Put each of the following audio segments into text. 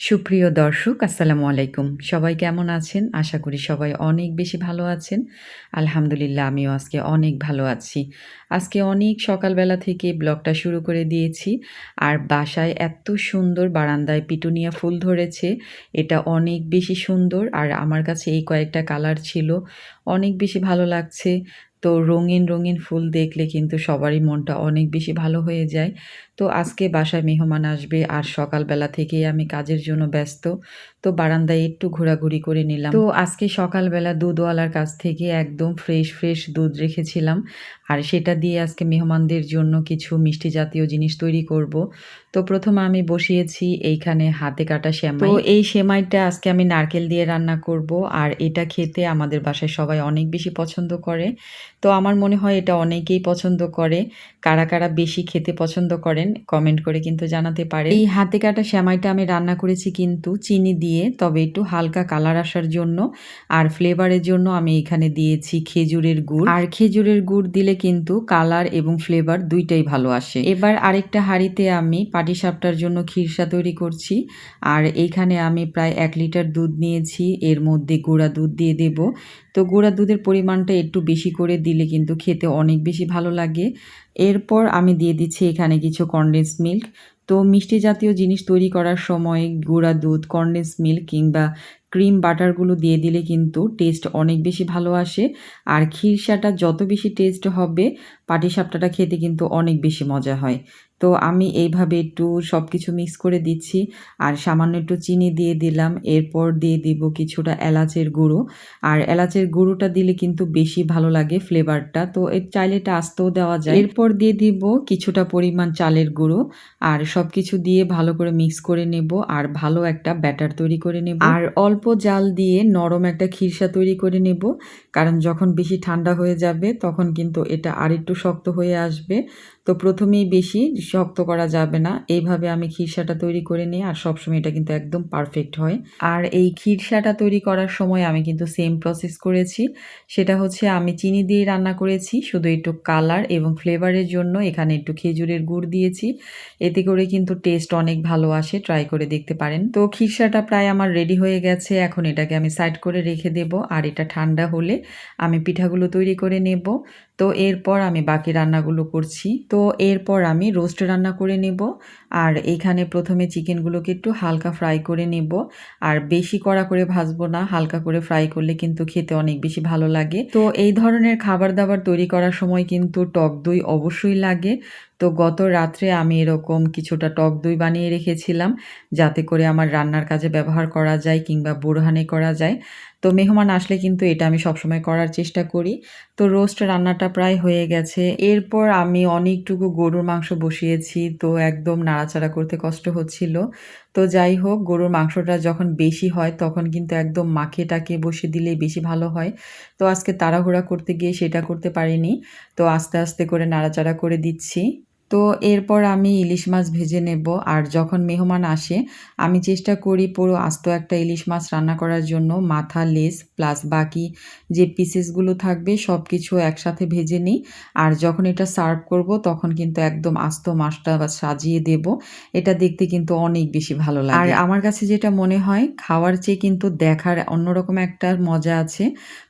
সুপ্রিয় দর্শক, আসসালামু আলাইকুম। সবাই কেমন আছেন? আশা করি সবাই অনেক বেশি ভালো আছেন। আলহামদুলিল্লাহ, আমিও আজকে অনেক ভালো আছি। আজকে অনেক সকালবেলা থেকে ব্লগটা শুরু করে দিয়েছি। আর বাসায় এত সুন্দর বারান্দায় পিটুনিয়া ফুল ধরেছে। এটা অনেক বেশি সুন্দর। আর আমার কাছে এই কয়েকটা কালার ছিল। অনেক বেশি ভালো লাগছে। তো রঙিন রঙিন ফুল দেখলে কিন্তু সবারই মনটা অনেক বেশি ভালো হয়ে যায়। তো আজকে বাসায় মেহমান আসবে আর সকালবেলা থেকেই আমি কাজের জন্য ব্যস্ত। তো বারান্দায় একটু ঘোরাঘুরি করে নিলাম। তো আজকে সকালবেলা দুধওয়ালার কাছ থেকে একদম ফ্রেশ ফ্রেশ দুধ রেখেছিলাম। আর সেটা দিয়ে আজকে মেহমানদের জন্য কিছু মিষ্টি জাতীয় জিনিস তৈরি করব। তো প্রথমে আমি বসিয়েছি এইখানে হাতে কাটা সেমাই। তো এই সেমাইটা আজকে আমি নারকেল দিয়ে রান্না করব আর এটা খেতে আমাদের বাসায় সবাই অনেক বেশি পছন্দ করে। তো আমার মনে হয় এটা অনেকেই পছন্দ করে। কারা কারা বেশি খেতে পছন্দ করেন কমেন্ট করে কিন্তু জানাতে পারে এই হাতে কাটা সেমাইটা আমি রান্না করেছি কিন্তু চিনি দিয়ে তবে একটু হালকা কালার আসার জন্য আর ফ্লেভারের জন্য আমি এখানে দিয়েছি খেজুরের গুড়। আর খেজুরের গুড় দিলে কিন্তু কালার এবং ফ্লেভার দুইটাই ভালো আসে। এবার আরেকটা হাঁড়িতে আমি পাটিসাপটার জন্য খিরসা তৈরি করছি। আর এইখানে আমি প্রায় এক লিটার দুধ নিয়েছি। এর মধ্যে গুঁড়া দুধ দিয়ে দেব। তো গুঁড়া দুধের পরিমাণটা একটু বেশি করে দিলে কিন্তু খেতে অনেক বেশি ভালো লাগে। এরপর আমি দিয়ে দিচ্ছি এখানে কিছু কনডেন্স মিল্ক তো মিষ্টি জাতীয় জিনিস তৈরি করার সময় গুঁড়া দুধ কনডেন্স মিল্ক কিংবা ক্রিম বাটারগুলো দিয়ে দিলে কিন্তু টেস্ট অনেক বেশি ভালো আসে। আর ক্ষীরসাটা যত বেশি টেস্ট হবে, পাটিসাপটাটা খেতে কিন্তু অনেক বেশি মজা হয়। তো আমি এইভাবে একটু সব কিছু মিক্স করে দিচ্ছি। আর সামান্য একটু চিনি দিয়ে দিলাম। এরপর দিয়ে দিব কিছুটা এলাচের গুঁড়ো। আর এলাচের গুঁড়োটা দিলে কিন্তু বেশি ভালো লাগে ফ্লেভারটা। তো এর চাইলে এটা আস্তেও দেওয়া যায়। এরপর দিয়ে দিব কিছুটা পরিমাণ চালের গুঁড়ো। আর সব কিছু দিয়ে ভালো করে মিক্স করে নেব। আর ভালো একটা ব্যাটার তৈরি করে নেব। আর অল্প জাল দিয়ে নরম একটা খিরসা তৈরি করে নেব। কারণ যখন বেশি ঠান্ডা হয়ে যাবে, তখন কিন্তু এটা আর একটু শক্ত হয়ে আসবে। তো প্রথমেই বেশি শক্ত করা যাবে না। এইভাবে আমি খিরসাটা তৈরি করে নিই আর সবসময় এটা কিন্তু একদম পারফেক্ট হয়। আর এই খিরসাটা তৈরি করার সময় আমি কিন্তু সেম প্রসেস করেছি। সেটা হচ্ছে আমি চিনি দিয়ে রান্না করেছি, শুধু একটু কালার এবং ফ্লেভারের জন্য। এখানে একটু খেজুরের গুড় দিয়েছি। এতে করে কিন্তু টেস্ট অনেক ভালো আসে ট্রাই করে দেখতে পারেন। তো খিরসাটা প্রায় আমার রেডি হয়ে গেছে। এখন এটাকে আমি সাইড করে রেখে দেব। আর এটা ঠান্ডা হলে আমি পিঠাগুলো তৈরি করে নেব। তো এরপর আমি বাকি রান্নাগুলো করছি। তো এরপর আমি রোস্ট রান্না করে নেব। আর এখানে প্রথমে চিকেনগুলোকে একটু হালকা ফ্রাই করে নেব। আর বেশি কড়া করে ভাজবো না, হালকা করে ফ্রাই করলে কিন্তু খেতে অনেক বেশি ভালো লাগে। তো এই ধরনের খাবার দাবার তৈরি করার সময় কিন্তু টক দই অবশ্যই লাগে। তো গত রাত্রে আমি এরকম কিছুটা টক দই বানিয়ে রেখেছিলাম, যাতে করে আমার রান্নার কাজে ব্যবহার করা যায় কিংবা বোরহানে করা যায়। তো মেহমান আসলে কিন্তু এটা আমি সবসময় করার চেষ্টা করি। তো রোস্ট রান্নাটা প্রায় হয়ে গেছে। এরপর আমি অনেকটুকু গরুর মাংস বসিয়েছি, তো একদম নাড়াচাড়া করতে কষ্ট হচ্ছিল। তো যাই হোক, গরুর মাংসটা যখন বেশি হয়, তখন কিন্তু একদম মাখে টাকে বসে দিলেই বেশি ভালো হয়। তো আজকে তাড়াহুড়া করতে গিয়ে সেটা করতে পারিনি। তো আস্তে আস্তে করে নাড়াচাড়া করে দিচ্ছি। তো এরপর আমি ইলিশ মাছ ভেজে নেব। আর যখন মেহমান আসে আমি চেষ্টা করি পুরো আস্ত একটা ইলিশ মাছ রান্না করার জন্য। মাথা লেস প্লাস বাকি যে পিসেসগুলো থাকবে সব কিছু একসাথে ভেজে নিই। আর যখন এটা সার্ভ করব তখন কিন্তু একদম আস্ত মাছটা সাজিয়ে দেব। এটা দেখতে কিন্তু অনেক বেশি ভালো লাগে। আর আমার কাছে যেটা মনে হয় খাওয়ার চেয়ে কিন্তু দেখার অন্যরকম একটা মজা আছে।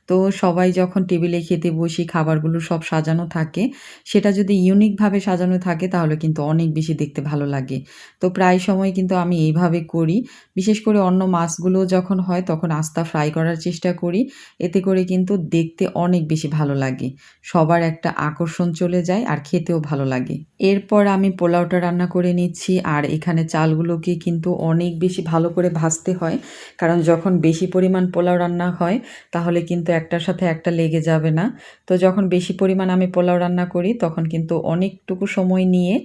তো সবাই যখন টেবিলে খেতে বসি, খাবারগুলো সব সাজানো থাকে, সেটা যদি ইউনিকভাবে সাজানো থাকে, তাহলে কিন্তু অনেক বেশি দেখতে ভালো লাগে। তো প্রায় সময় কিন্তু আমি এইভাবে করি। বিশেষ করে অন্য মাছগুলো যখন হয়, তখন আস্তা ফ্রাই করার চেষ্টা করি। এতে করে কিন্তু দেখতে অনেক বেশি ভালো লাগে। সবার একটা আকর্ষণ চলে যায় আর খেতেও ভালো লাগে। এরপর আমি পোলাওটা রান্না করে নিচ্ছি আর এখানে চালগুলোকে কিন্তু অনেক বেশি ভালো করে ভাজতে হয়। কারণ যখন বেশি পরিমাণ পোলাও রান্না হয়, তাহলে কিন্তু একটার সাথে একটা লেগে যাবে না। তো যখন বেশি পরিমাণ আমি পোলাও রান্না করি, তখন কিন্তু অনেকটুকু সময় নিয়ে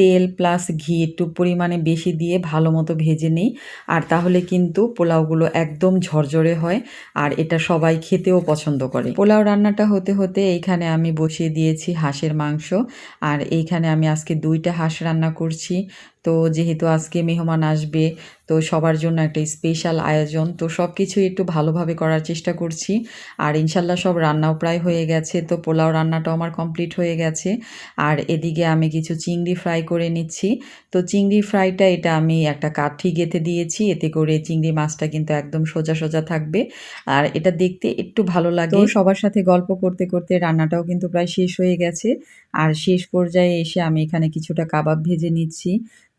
তেল প্লাস ঘি একটু পরিমাণে বেশি দিয়ে ভালো মতো ভেজে নিই। আর তাহলে কিন্তু পোলাওগুলো একদম ঝরঝরে হয় আর এটা সবাই খেতেও পছন্দ করে। পোলাও রান্নাটা হতে হতে এইখানে আমি বসিয়ে দিয়েছি হাঁসের মাংস। আর এইখানে আমি আজকে দুইটা হাঁস রান্না করছি। তো যেহেতু আজকে মেহমান আসবে, তো সবার জন্য একটা স্পেশাল আয়োজন। তো সব কিছুই একটু ভালোভাবে করার চেষ্টা করছি। আর ইনশাল্লাহ সব রান্নাও প্রায় হয়ে গেছে, তো পোলাও রান্নাটাও আমার কমপ্লিট হয়ে গেছে। আর এদিকে আমি কিছু চিংড়ি ফ্রাই করে নিচ্ছি। তো চিংড়ি ফ্রাইটা এটা আমি একটা কাঠি গেঁথে দিয়েছি, এতে করে চিংড়ি মাছটা কিন্তু একদম সোজা সোজা থাকবে। আর এটা দেখতে একটু ভালো লাগে। সবার সাথে গল্প করতে করতে রান্নাটাও কিন্তু প্রায় শেষ হয়ে গেছে। আর শেষ পর্যায়ে এসে আমি এখানে কিছুটা কাবাব ভেজে নিচ্ছি।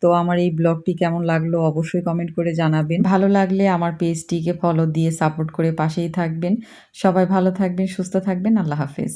তো আমার এই ব্লগটি কেমন লাগল অবশ্যই কমেন্ট করে জানাবেন। ভালো লাগলে আমার পেজটিকে ফলো দিয়ে সাপোর্ট করে পাশেই থাকবেন। সবাই ভালো থাকবেন, সুস্থ থাকবেন, আল্লাহ হাফেজ।